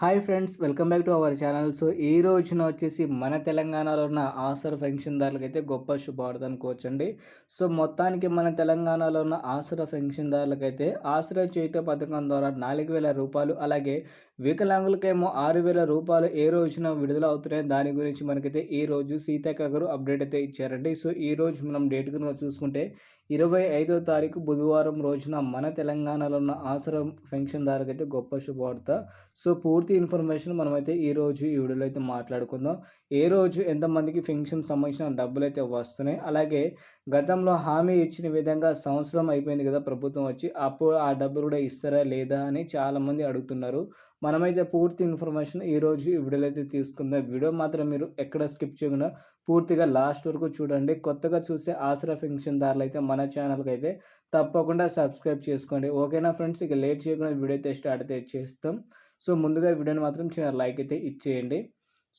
Hi friends welcome back to our channel. So ఈ రోజున వచ్చేసి మన తెలంగాణలో ఉన్న ఆసర పెన్షన్దారులకు అయితే గొప్ప శుభవార్త అనుకోవచ్చండి సో మొత్తానికి మన తెలంగాణలో ఉన్న ఆసర పెన్షన్దారులకు అయితే ఆసరా చేత పథకం ద్వారా నాలుగు వేల రూపాయలు అలాగే వికలాంగులకేమో ఆరు వేల రూపాయలు ఏ రోజున విడుదల అవుతున్నాయి దాని గురించి మనకైతే ఈ రోజు సీతక్క గారు అప్డేట్ అయితే ఇచ్చారండి. సో ఈ రోజు మనం డేట్ కనుక చూసుకుంటే ఇరవై ఐదో తారీఖు బుధవారం రోజున మన తెలంగాణలో ఉన్న ఆసరా పెన్షన్దారులకు అయితే గొప్ప శుభవార్త. సో పూర్తి ఇన్ఫర్మేషన్ మనమైతే ఈ రోజు ఈ వీడియోలో అయితే మాట్లాడుకుందాం. ఏ రోజు ఎంతమందికి పెన్షన్ సంబంధించిన డబ్బులు అయితే వస్తున్నాయి? అలాగే గతంలో హామీ ఇచ్చిన విధంగా సంవత్సరం అయిపోయింది కదా ప్రభుత్వం వచ్చి అప్పుడు ఆ డబ్బులు కూడా ఇస్తారా లేదా అని చాలామంది అడుగుతున్నారు. మనమైతే పూర్తి ఇన్ఫర్మేషన్ ఈరోజు ఈ వీడియోలో అయితే తీసుకుందాం. వీడియో మాత్రం మీరు ఎక్కడ స్కిప్ చేయకుండా పూర్తిగా లాస్ట్ వరకు చూడండి. కొత్తగా చూసే ఆసరా దారులు అయితే మన ఛానల్కి అయితే తప్పకుండా సబ్స్క్రైబ్ చేసుకోండి. ఓకేనా ఫ్రెండ్స్? ఇక లేట్ చేయకుండా వీడియో అయితే స్టార్ట్ అయితే చేస్తాం. సో ముందుగా వీడియోని మాత్రం చిన్న లైక్ అయితే ఇచ్చేయండి.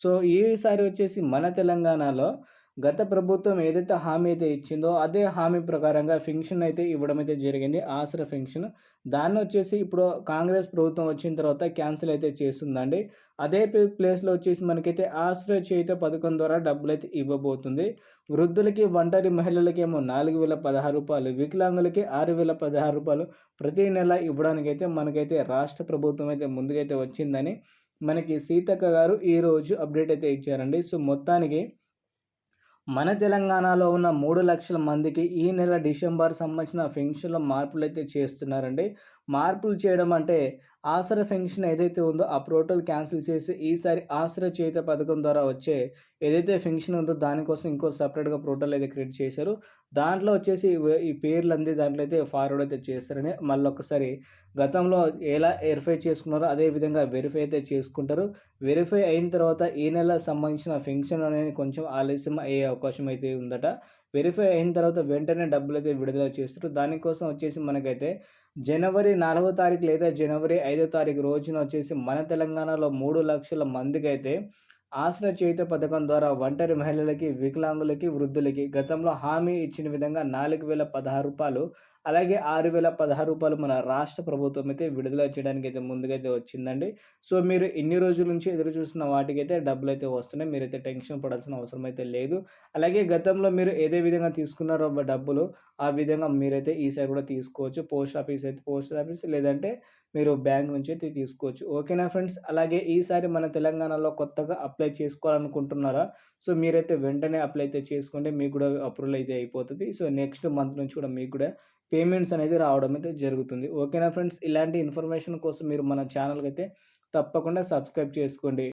సో ఈసారి వచ్చేసి మన తెలంగాణలో గత ప్రభుత్వం ఏదైతే హామీ అయితే ఇచ్చిందో అదే హామీ ప్రకారంగా ఫెన్షన్ అయితే ఇవ్వడం అయితే జరిగింది. ఆసరా ఫెన్షన్. దాన్ని వచ్చేసి ఇప్పుడు కాంగ్రెస్ ప్రభుత్వం వచ్చిన తర్వాత క్యాన్సిల్ అయితే చేస్తుందండి. అదే ప్లేస్లో వచ్చేసి మనకైతే ఆశ్రయ చేత పథకం ద్వారా డబ్బులు అయితే ఇవ్వబోతుంది. వృద్ధులకి ఒంటరి మహిళలకేమో నాలుగు వేల పదహారు రూపాయలు వికలాంగులకి ఆరు వేల పదహారు రూపాయలు ప్రతి నెల ఇవ్వడానికైతే మనకైతే రాష్ట్ర ప్రభుత్వం అయితే ముందుకైతే వచ్చిందని మనకి సీతక్క గారు ఈరోజు అప్డేట్ అయితే ఇచ్చారండి. సో మొత్తానికి మన తెలంగాణలో ఉన్న మూడు లక్షల మందికి ఈ నెల డిసెంబర్ సంబంధించిన పెన్షన్లో మార్పులు అయితే చేస్తున్నారండి. మార్పులు చేయడం అంటే ఆసర ఫెన్షన్ ఏదైతే ఉందో ఆ ప్రోటల్ క్యాన్సిల్ చేసి ఈసారి ఆసర చేత పథకం ద్వారా వచ్చే ఏదైతే ఫెన్షన్ ఉందో దానికోసం ఇంకో సపరేట్గా ప్రోటల్ అయితే క్రియేట్ చేశారు. దాంట్లో వచ్చేసి ఈ పేర్లు అంది దాంట్లో అయితే ఫార్వర్డ్ అయితే చేస్తారని మళ్ళీ ఒకసారి గతంలో ఎలా వెరిఫై చేసుకున్నారో అదే విధంగా వెరిఫై అయితే చేసుకుంటారు. వెరిఫై అయిన తర్వాత ఈ నెల సంబంధించిన ఫెన్షన్ అనేది కొంచెం ఆలస్యం అయ్యే అవకాశం అయితే ఉందట. వెరిఫై అయిన తర్వాత వెంటనే డబ్బులు అయితే విడుదల చేస్తారు. దానికోసం వచ్చేసి మనకైతే జనవరి నాలుగో తారీఖు లేదా జనవరి ఐదో తారీఖు రోజున వచ్చేసి మన తెలంగాణలో మూడు లక్షల మందికి అయితే ఆశ్ర చేయుత పథకం ద్వారా ఒంటరి మహిళలకి వికలాంగులకి వృద్ధులకి గతంలో హామీ ఇచ్చిన విధంగా నాలుగు వేల పదహారు రూపాయలు అలాగే ఆరు వేల పదహారు రూపాయలు మన రాష్ట్ర ప్రభుత్వం అయితే విడుదల చేయడానికి అయితే ముందుకైతే వచ్చిందండి. సో మీరు ఎన్ని రోజుల నుంచి ఎదురు చూస్తున్న వాటికైతే డబ్బులు అయితే వస్తున్నాయి. మీరైతే టెన్షన్ పడాల్సిన అవసరం అయితే లేదు. అలాగే గతంలో మీరు ఏదే విధంగా తీసుకున్నారో డబ్బులు ఆ విధంగా మీరైతే ఈసారి కూడా తీసుకోవచ్చు. పోస్ట్ ఆఫీస్ అయితే పోస్ట్ ఆఫీస్ లేదంటే మీరు బ్యాంక్ నుంచి అయితే తీసుకోవచ్చు. ఓకేనా ఫ్రెండ్స్? అలాగే ఈసారి మన తెలంగాణలో కొత్తగా అప్లై చేసుకోవాలనుకుంటున్నారా? సో మీరైతే వెంటనే అప్లై అయితే చేసుకుంటే మీకు కూడా అప్రూవల్ అయితే అయిపోతుంది. సో నెక్స్ట్ మంత్ నుంచి కూడా మీకు కూడా పేమెంట్స్ అనేది రావడం అయితే జరుగుతుంది. ఓకేనా ఫ్రెండ్స్? ఇలాంటి ఇన్ఫర్మేషన్ కోసం మీరు మన ఛానల్కి అయితే తప్పకుండా సబ్స్క్రైబ్ చేసుకోండి.